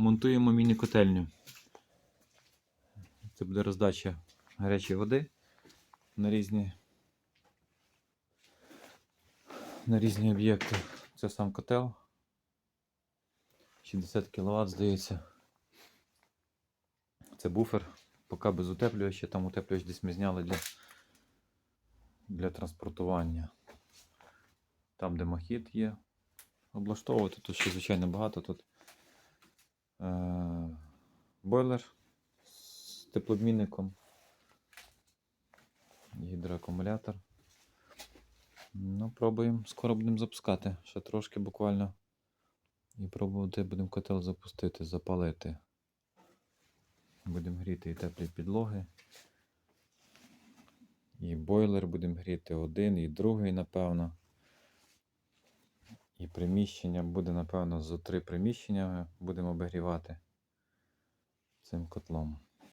монтуємо міні-котельню. Це буде роздача гарячої води на різні, на різні об'єкти. Це сам котел. 60 кВт, здається. Це буфер, поки без утеплювача, там утеплювач десь ми зняли для, для транспортування. Там, де махіт є. Облаштовувати тут ще, звичайно, багато. Тут бойлер з теплообмінником, гідроакумулятор. Ну, пробуємо, скоро будемо запускати. Ще трошки буквально. І пробувати будемо котел запустити, запалити. Будемо гріти і теплі підлоги. І бойлер будемо гріти один, і другий, напевно. І приміщення буде, напевно, зо три приміщення будемо обігрівати цим котлом.